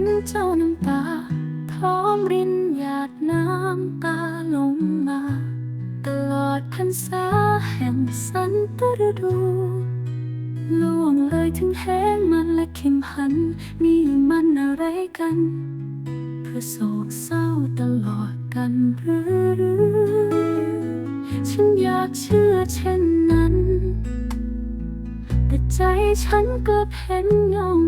ันเจ้าน้ำตา พร้อมรินหยาดน้ำตาลงมา ตลอดพรรษาแห่งสันตฤดูล่วงเลยถึงแห้งมันและเข็มพันนี่มันอะไรกันเพื่อโศกเศร้าตลอดกันหรือฉันอยากเชื่อเช่นนั้น แต่ใจฉันกลับเห็นงง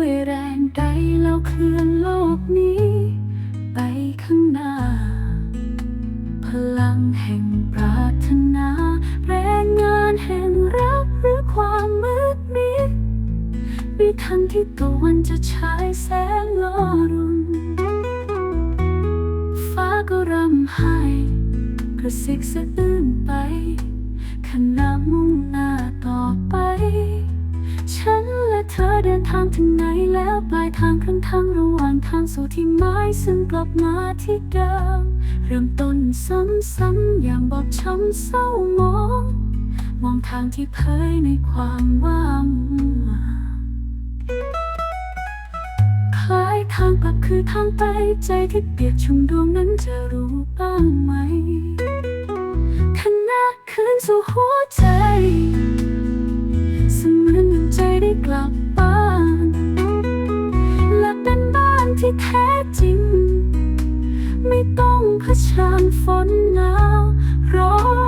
ด้วยแรงใดแล้วเคลื่อนโลกนี้ ไปข้างหน้า พลังแห่งปรารถนา แรงงานแห่งรักหรือความมืดมิดวิทันที่ตะวันจะฉายแสงลอรุณฟ้าก็รำไห้กระซิกสะอื้นไปขณะมุ่ง เดินทางถึงไหนแล้วปลายทางครึ่งทางระหว่างทางสู่ที่หมายซึ่งกลับมาที่เดิม เริ่มต้นซ้ำๆอย่างบอบช้ำเศร้ามอง มองทางที่เผยในความว่างคล้ายทางกลับคือทางไปใจที่เปียกชุ่มดวงนั้นจะรู้บ้างไหมขณะคืนสู่หัวใจ ที่แท้จริง ไม่ต้องเผชิญฝนหนาวร้อน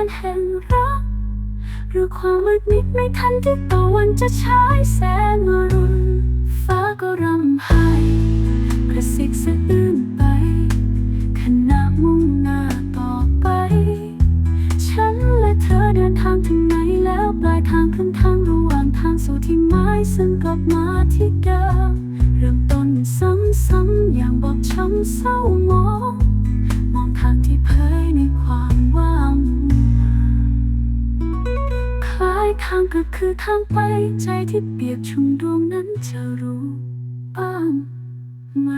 านแห่งรัก หรือความมืดมิดไม่ทันที่ตะวันจะฉายแสงอรุณฟ้าก็รำไห้กระซิกสะอื้นไป ขณะมุ่งหน้าต่อไป ฉันและเธอเดินทางถึงไหนแล้วปลายทางครึ่งทางระหว่างทางสู่ที่หมายซึ่งกลับมาที่เดิมเริ่มต้นซ้ำๆอย่างบอบช้ำเศร้ามอง ทางก็คือทางไป ใจที่เปียกชุ่มดวงนั้นจะรู้บ้างไหม